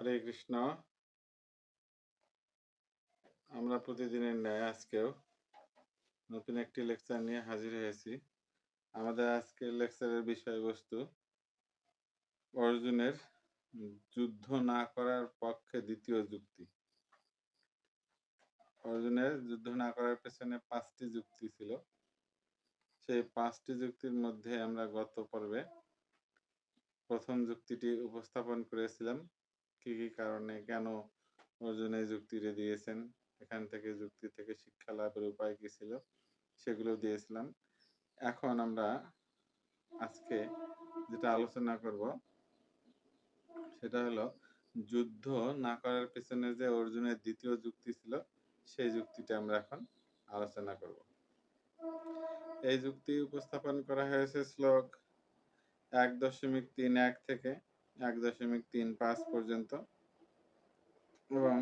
হরে কৃষ্ণ। আমরা প্রতিদিনের ন্যায় আজকেও নতুন একটি লেকচার নিয়ে হাজির হয়েছি। আমাদের আজকের লেকচারের বিষয়বস্তু অর্জুনের যুদ্ধ না করার পক্ষে দ্বিতীয় যুক্তি। অর্জুনের যুদ্ধ না করার পেছনে পাঁচটি যুক্তি ছিল। সেই পাঁচটি যুক্তির মধ্যে আমরা গত পর্বে প্রথম যুক্তিটি উপস্থাপন করেছিলাম। কি কি কারণে, কেন অর্জুন এই যুক্তিটা দিয়েছেন? এখান থেকে যুক্তি থেকে শিক্ষা লাভের উপায় কি ছিল? সেগুলো দিয়েছিলাম। এখন আমরা আজকে যেটা আলোচনা করব, সেটা হলো যুদ্ধ না করার পেছনে যে অর্জুনের দ্বিতীয় যুক্তি ছিল, সেই যুক্তিটা আমরা এখন আলোচনা করব। এই যুক্তি উপস্থাপন করা হয়েছে শ্লোক এক দশমিক তিন এক থেকে এক দশমিক তিন পাঁচ পর্যন্ত এবং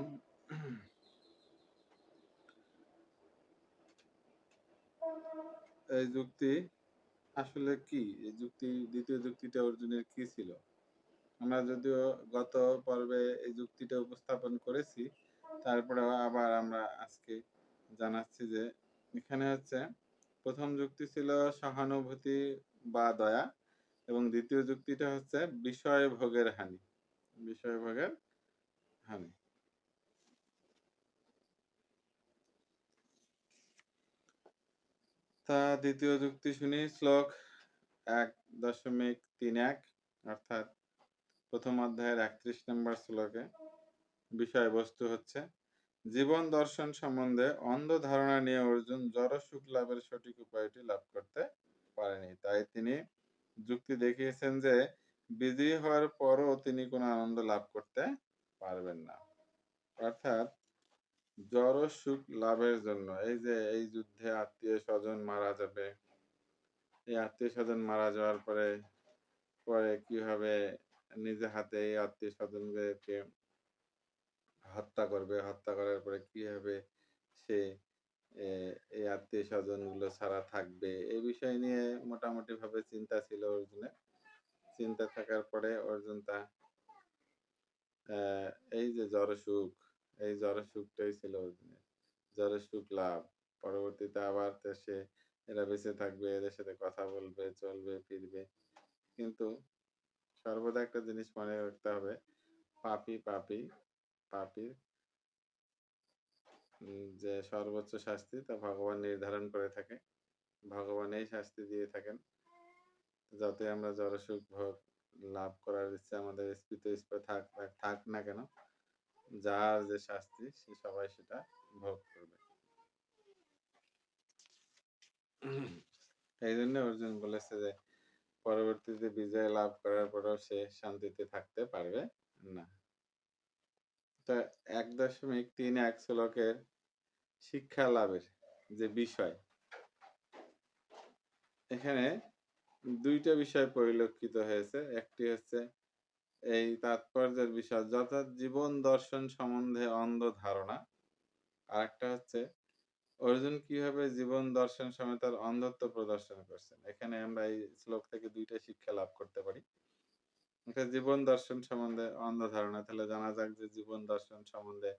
এই যুক্তি আসলে কি? এই যুক্তি, দ্বিতীয় যুক্তিটা অর্জুনের কি ছিল? আমরা যদিও গত পর্বে এই যুক্তিটা উপস্থাপন করেছি, তারপরেও আবার আমরা আজকে জানাচ্ছি যে এখানে হচ্ছে প্রথম যুক্তি ছিল সহানুভূতি বা দয়া এবং দ্বিতীয় যুক্তিটা হচ্ছে বিষয় ভোগের হানি। বিষয় ভোগের হানি। তা দ্বিতীয় যুক্তি শুনি, শ্লোক এক দশমিক তিন এক, অর্থাৎ প্রথম অধ্যায়ের একত্রিশ নম্বর শ্লোকে। বিষয়বস্তু হচ্ছে, জীবন দর্শন সম্বন্ধে অন্ধ ধারণা নিয়ে অর্জুন জড় সুখ লাভের সঠিক উপায়টি লাভ করতে পারেনি। তাই তিনি যুক্তি দেখিয়েছেন যে, বিজয়ী হওয়ার পরও তিনি কোনো আনন্দ লাভ করতে পারবেন না। অর্থাৎ জড় সুখ লাভের জন্য। এই যে, এই যুদ্ধে আত্মীয় স্বজন মারা যাবে। এই আত্মীয় স্বজন মারা যাওয়ার পরে পরে কি হবে নিজে হাতে এই আত্মীয় স্বজনদেরকে হত্যা করবে? হত্যা করার পরে কি হবে সে এই আত্মীয় স্বজনগুলো ছাড়া থাকবে, এই বিষয় নিয়ে মোটামুটি ভাবে চিন্তা ছিল অর্জুনের। চিন্তা থাকার পরে অর্জুন তা এই যে জড়সুখ এই জড়সুখটাই ছিল অর্জুনের। জড়সুখ লাভ, পরবর্তীতে আবার সে, এরা বেঁচে থাকবে, এদের সাথে কথা বলবে, চলবে, ফিরবে। কিন্তু সর্বদা একটা জিনিস মনে রাখতে হবে, পাপি পাপি, পাপির যে সর্বোচ্চ শাস্তি তা ভগবান নির্ধারণ করে থাকে। ভগবান এই শাস্তি দিয়ে থাকেন। যাতে আমরা জড়সুখ ভোগ লাভ করার ইচ্ছে আমাদের স্পিত থাক থাক না কেন, যার যে শাস্তি সে সবাই সেটা ভোগ করবে। এই জন্য অর্জুন বলেছে যে, পরবর্তীতে বিজয় লাভ করার পরেও সে শান্তিতে থাকতে পারবে না। এক দশমিক তিন এক শ্লোকের শিক্ষা লাভের যে বিষয়। এখানে দুইটা বিষয় পরিলক্ষিত হয়েছে। একটি হচ্ছে এই তাৎপর্যের বিষয় যথাৎ জীবন দর্শন সম্বন্ধে অন্ধ ধারণা। আর একটা হচ্ছে অর্জুন কীভাবে জীবন দর্শন সময় তার অন্ধত্ব প্রদর্শন করছেন। এখানে আমরা এই শ্লোক থেকে দুইটা শিক্ষা লাভ করতে পারি। জীবন দর্শন সম্বন্ধে অন্ধ ধারণা। তাহলে জানা যাক যে জীবন দর্শন সম্বন্ধে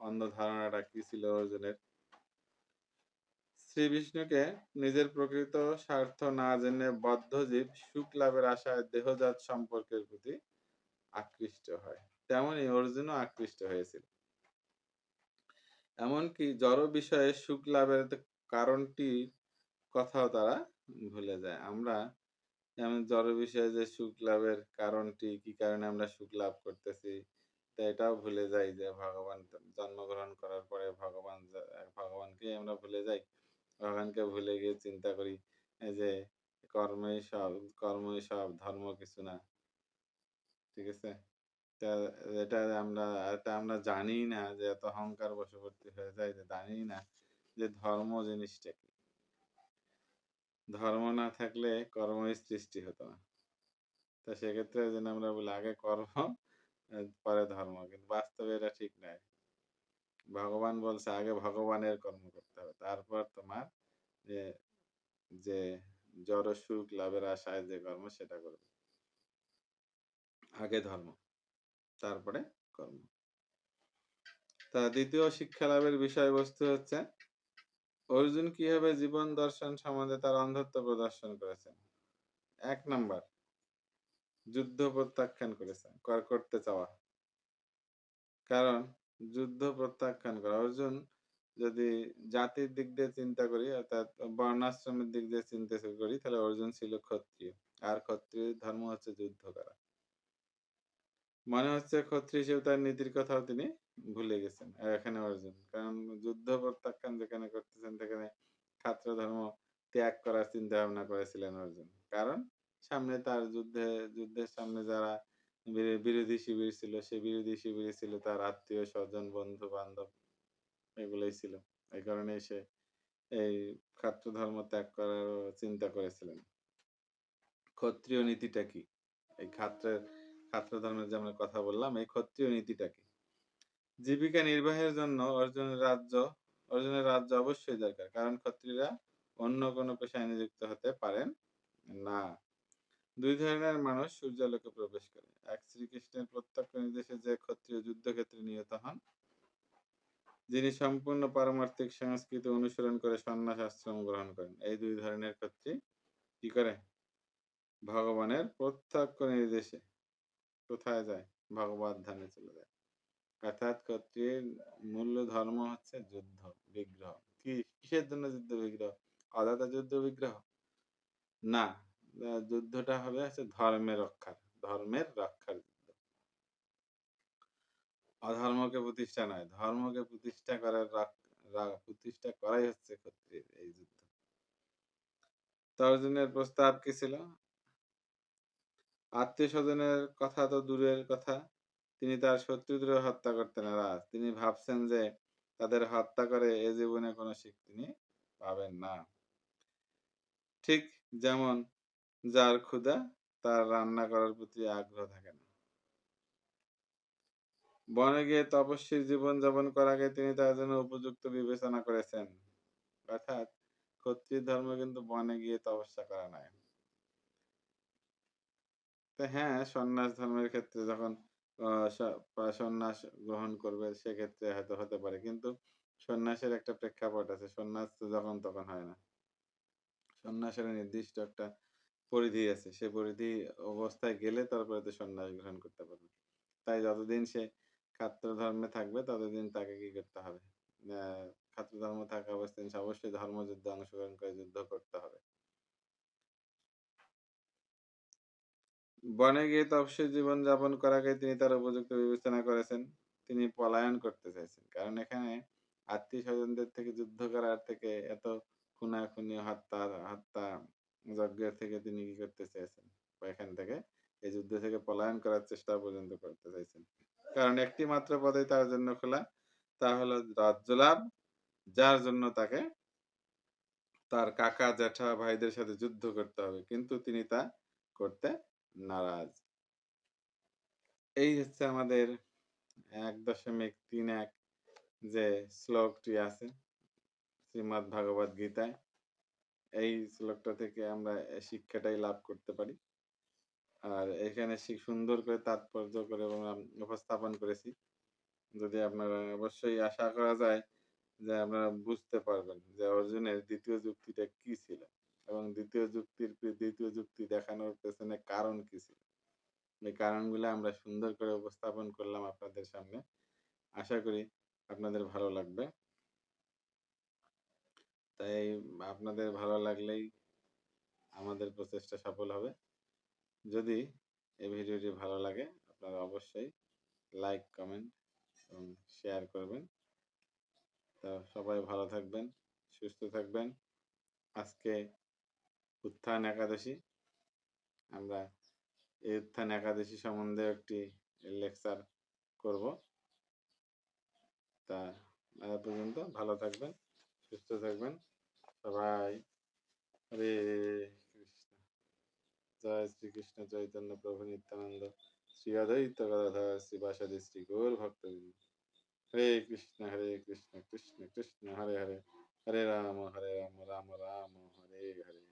অন্ধ ধারণাটা কি ছিল অর্জুনের। শ্রী বিষ্ণুকে নিজের প্রকৃত স্বার্থ না জেনে বদ্ধজীব সুখ লাভের আশায় দেহজাত সম্পর্কের প্রতি আকৃষ্ট হয়। তেমনি অর্জুনও আকৃষ্ট হয়েছিল। এমনকি জড় বিষয়ে সুখ লাভের কারণটি কথাও তারা ভুলে যায়। আমরা যেমন জড় বিষয়ে যে সুখ লাভের কারণটি, কি কারণে আমরা সুখ লাভ করতেছি, তা এটাও ভুলে যাই যে ভগবান জন্মগ্রহণ করার পরে ভগবান ভগবানকে আমরা ভুলে যাই। ভগবানকে ভুলে গিয়ে চিন্তা করি যে কর্মই সব কর্মই সব, ধর্ম কিছু না। ঠিক আছে? এটা আমরা এটা আমরা জানি না যে এত অহংকার বশবর্তী হয়ে যায়, যে জানি না যে ধর্ম জিনিসটা কি। ধর্ম না থাকলে কর্মই সৃষ্টি হতো না। তো সেক্ষেত্রে যেন আমরা বলি, আগে কর্ম পরে ধর্ম, কিন্তু বাস্তবে এটা ঠিক নয় ভগবান বলছে, আগে ভগবানের কর্ম করতে হবে, তারপর তোমার যে যে জড় সুখ, লাভের আশায় যে কর্ম, সেটা করবে। আগে ধর্ম, তারপরে কর্ম। তা দ্বিতীয় শিক্ষা লাভের বিষয়বস্তু হচ্ছে অর্জুন কীভাবে জীবন দর্শন সম্বন্ধে তার অন্ধত্ব প্রদর্শন করেছেন? এক নাম্বার, যুদ্ধ প্রত্যাখ্যান করেছেন, কর করতে চাওয়া। কারণ, যুদ্ধ প্রত্যাখ্যান করা। অর্জুন যদি জাতির দিক দিয়ে চিন্তা করি, অর্থাৎ বর্ণাশ্রমের দিক দিয়ে চিন্তা করি, তাহলে অর্জুন ছিল ক্ষত্রিয়। আর ক্ষত্রিয় ধর্ম হচ্ছে যুদ্ধ করা। মনে হচ্ছে ক্ষত্রিয় হিসেবে তার নীতির কথাও তিনি ভুলে গেছেন এখানে অর্জুন। কারণ যুদ্ধ প্রত্যাখ্যান যেখানে করতেছেন, সেখানে ছাত্র ধর্ম ত্যাগ করার চিন্তা ভাবনা করেছিলেন অর্জুন। কারণ সামনে তার যুদ্ধে, যুদ্ধের সামনে যারা বিরোধী শিবির ছিল সেই বিরোধী শিবিরে ছিল তার আত্মীয়, স্বজন, বন্ধু, বান্ধব, এগুলোই ছিল। এই কারণে সে এই ছাত্র ধর্ম ত্যাগ করার চিন্তা করেছিলেন। ক্ষত্রিয় নীতিটা কি? এই খাত্রের ছাত্র ধর্মের যে আমরা কথা বললাম, এই ক্ষত্রিয় নীতিটা কি? জীবিকা নির্বাহের জন্য অর্জুনের রাজ্য অর্জুনের রাজ্য অবশ্যই দরকার। কারণ ক্ষত্রিয়রা অন্য কোনো পেশায় নিযুক্ত হতে পারেন না। দুই ধরনের মানুষ সূর্যালোকে প্রবেশ করে। এক, শ্রীকৃষ্ণের প্রত্যক্ষ নির্দেশে যে ক্ষত্রিয় যুদ্ধক্ষেত্রে নিহত হন, যিনি সম্পূর্ণ পারমার্থিক সংস্কৃতি অনুসরণ করে সন্ন্যাস আশ্রম গ্রহণ করেন। এই দুই ধরনের ক্ষত্রি কি করে? ভগবানের প্রত্যক্ষ নির্দেশে কোথায় যায়? ভগবত ধামে চলে যায়। অর্থাৎ ক্ষত্রিয়ের মূল্য ধর্ম হচ্ছে যুদ্ধ, বিগ্রহ। কি, কিসের জন্য যুদ্ধ, বিগ্রহ? অদাতা যুদ্ধ, বিগ্রহ? না যুদ্ধটা হবে হচ্ছে ধর্মের রক্ষার ধর্মের রক্ষার যুদ্ধ। অধর্মকে প্রতিষ্ঠা নয়, ধর্মকে প্রতিষ্ঠা করার প্রতিষ্ঠা করাই হচ্ছে ক্ষত্রিয়ের এই যুদ্ধ। তো অর্জুনের প্রস্তাব কি ছিল? আত্মীয় স্বজনের কথা তো দূরের কথা। তিনি তার শত্রুদের হত্যা করতে নারাজ। তিনি ভাবছেন যে তাদের হত্যা করে এ জীবনে কোনো শিখ তিনি পাবেন না। ঠিক যেমন যার ক্ষুধা, তার রান্না করার প্রতি আগ্রহ থাকে না। বনে গিয়ে তপস্বীর জীবন যাপন করাকে তিনি তার জন্য উপযুক্ত বিবেচনা করেছেন। অর্থাৎ ক্ষত্রিয় ধর্ম কিন্তু বনে গিয়ে তপস্যা করা নয়। তো হ্যাঁ সন্ন্যাস ধর্মের ক্ষেত্রে যখন সন্ন্যাস গ্রহণ করবে সেক্ষেত্রে হয়তো হতে পারে। কিন্তু সন্ন্যাসের একটা প্রেক্ষাপট আছে, সন্ন্যাস তো যখন তখন হয় না। সন্ন্যাসের নির্দিষ্ট একটা পরিধি আছে, সে পরিধি অবস্থায় গেলে তারপরে তো সন্ন্যাস গ্রহণ করতে পারবে। তাই যতদিন সে খাত্র ধর্মে থাকবে, ততদিন তাকে কি করতে হবে? খাত্র ধর্ম থাকা অবস্থায় অবশ্যই ধর্মযুদ্ধে অংশগ্রহণ করে যুদ্ধ করতে হবে। বনে গিয়ে তপস্বী জীবন যাপন করাকে তিনি তার উপযুক্ত বিবেচনা করেছেন। তিনি পলায়ন করতে চাইছেন। কারণ এখানে আত্মীয় স্বজনদের থেকে যুদ্ধ করার থেকে এত খুনাখুনি, হত্যা হত্যা যজ্ঞের থেকে তিনি কি করতে চেয়েছেন এখান থেকে এই যুদ্ধ থেকে পলায়ন করার চেষ্টা পর্যন্ত করতে চাইছেন। কারণ একটি মাত্র পদে তার জন্য খোলা, তা হলো রাজ্যলাভ, যার জন্য তাকে তার কাকা, জ্যাঠা ভাইদের সাথে যুদ্ধ করতে হবে। কিন্তু তিনি তা করতে নারাজ। এই হচ্ছে আমাদের এক দশমিক তিন এক যে শ্লোকটি আছে শ্রীমৎ ভাগবত গীতায়। এই শ্লোকটা থেকে আমরা শিক্ষাটাই লাভ করতে পারি। আর এখানে সুন্দর করে তাৎপর্য করে উপস্থাপন করেছি। যদি আপনারা অবশ্যই আশা করা যায় যে আপনারা বুঝতে পারবেন যে অর্জুনের দ্বিতীয় যুক্তিটা কি ছিল। এবং দ্বিতীয় যুক্তির দ্বিতীয় যুক্তি দেখানোর পেছনে কারণ কি ছিল? এই কারণগুলো আমরা সুন্দর করে উপস্থাপন করলাম আপনাদের সামনে। আশা করি আপনাদের ভালো লাগবে। তাই আপনাদের ভালো লাগলেই আমাদের প্রচেষ্টা সফল হবে। যদি এই ভিডিওটি ভালো লাগে, আপনারা অবশ্যই লাইক, কমেন্ট এবং শেয়ার করবেন। তো সবাই ভালো থাকবেন, সুস্থ থাকবেন। আজকে উত্থান একাদশী। আমরা এই উত্থান একাদশী সম্বন্ধে একটি লেকচার করব। তা পর্যন্ত ভালো থাকবেন, সুস্থ থাকবেন। সবাই হরে কৃষ্ণ। জয় শ্রীকৃষ্ণ চৈতন্য প্রভু নিত্যানন্দ। শ্রী অদ্বৈত গদাধর শ্রীবাসাদি শ্রী গৌর ভক্ত হরে কৃষ্ণ হরে কৃষ্ণ কৃষ্ণ কৃষ্ণ, হরে হরে। হরে রাম হরে রাম রাম রাম, হরে হরে।